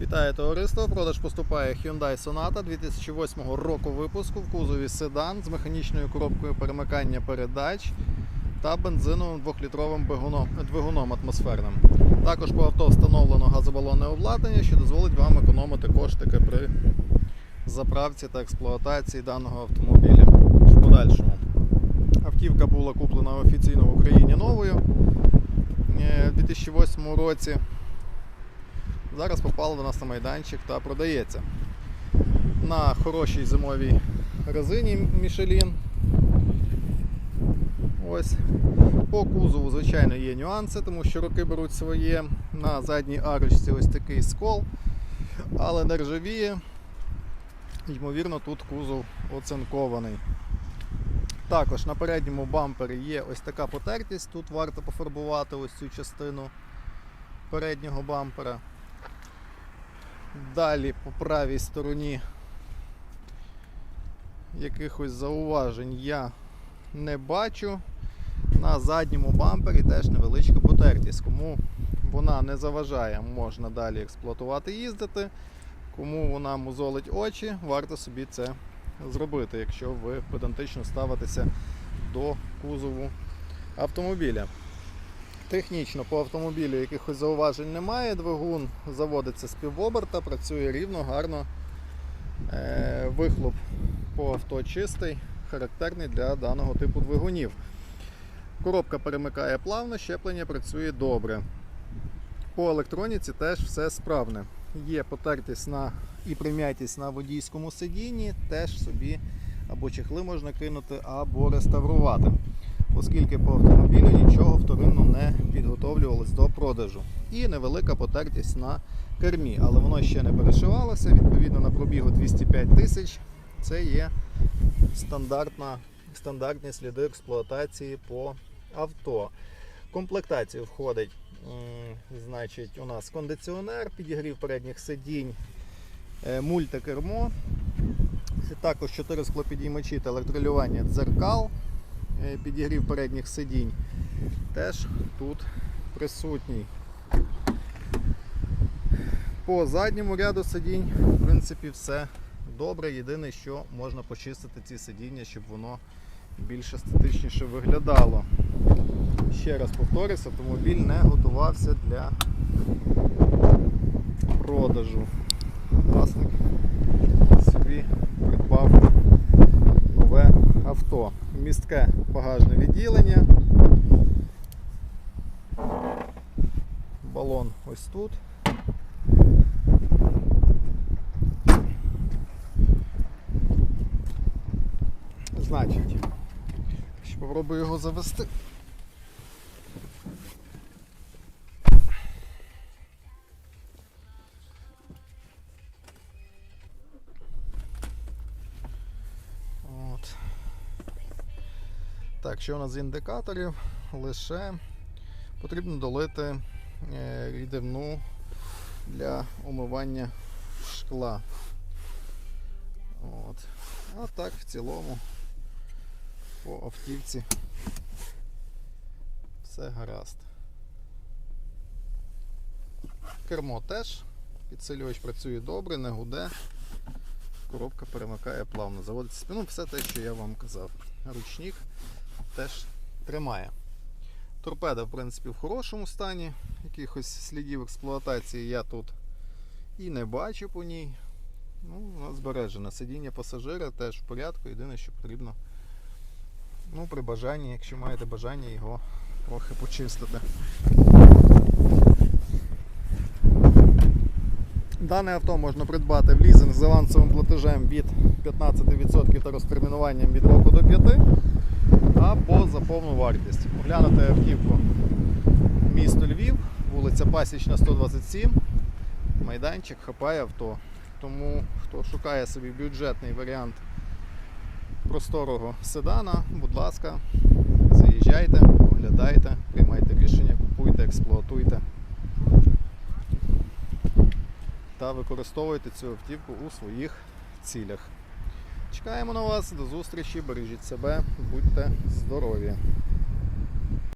Вітаю товариство. Продаж поступає Hyundai Sonata 2008 року випуску в кузові седан з механічною коробкою перемикання передач та бензиновим 2-літровим двигуном, атмосферним. Також по авто встановлено газобалонне обладнання, що дозволить вам економити коштики при заправці та експлуатації даного автомобіля в подальшому. Автівка була куплена офіційно в Україні новою е, у 2008 році. Зараз попала до нас на майданчик та продається. На хорошій зимовій резині Michelin. Ось. По кузову, звичайно, є нюанси, тому що роки беруть своє. На задній арочці ось такий скол, але не ржавіє. Ймовірно, тут кузов оцинкований. Також на передньому бампері є ось така потертість. Тут варто пофарбувати ось цю частину переднього бампера. Далі по правій стороні якихось зауважень я не бачу. На задньому бампері теж невеличка потертість. Кому вона не заважає, можна далі експлуатувати їздити. Кому вона мозолить очі, варто собі це зробити, якщо ви педантично ставитеся до кузову автомобіля. Технічно по автомобілю якихось зауважень немає. Двигун заводиться з півоберта, працює рівно, гарно. Е, Вихлоп по авто чистий, характерний для даного типу двигунів. Коробка перемикає плавно, щеплення працює добре. По електроніці теж все справне. Є потертість на і прим'ятість на водійському сидінні, теж собі або чехли можна кинути, або реставрувати оскільки по автомобілю нічого вторинно не підготовлювалось до продажу. І невелика потертість на кермі, але воно ще не перешивалося. Відповідно на пробігу 205 тисяч. Це є стандартна, стандартні сліди експлуатації по авто. В комплектацію входить значить, у нас кондиціонер, підігрів передніх сидінь, е, мультикермо. Також 4 склопідіймачі та електролювання дзеркал підігрів передніх сидінь теж тут присутній. По задньому ряду сидінь, в принципі, все добре. Єдине, що можна почистити ці сидіння, щоб воно більш естетичніше виглядало. Ще раз повторюсь, автомобіль не готувався для продажу. Власник собі придбав авто. Містке багажне відділення. Балон ось тут. Значить, ще попробую його завести. Так, що у нас з індикаторів? Лише потрібно долити е, рідину для умивання шкла. От. А так в цілому по автівці все гаразд. Кермо теж, підсилювач працює добре, не гуде. Коробка перемикає плавно, заводиться спину, все те, що я вам казав. Ручник теж тримає. Торпеда, в принципі, в хорошому стані. Якихось слідів експлуатації я тут і не бачу по ній. Ну, вона збережена. Сидіння пасажира теж в порядку. Єдине, що потрібно ну, при бажанні, якщо маєте бажання його трохи почистити. Дане авто можна придбати в лізинг з авансовим платежем від 15% та розтермінуванням від року до 5 або за повну вартість. Оглянути автівку місто Львів, вулиця Пасічна, 127, майданчик хапає авто. Тому хто шукає собі бюджетний варіант просторого седана, будь ласка, заїжджайте, оглядайте, приймайте рішення, купуйте, експлуатуйте та використовуйте цю автівку у своїх цілях. Чекаємо на вас, до зустрічі, бережіть себе, будьте здорові!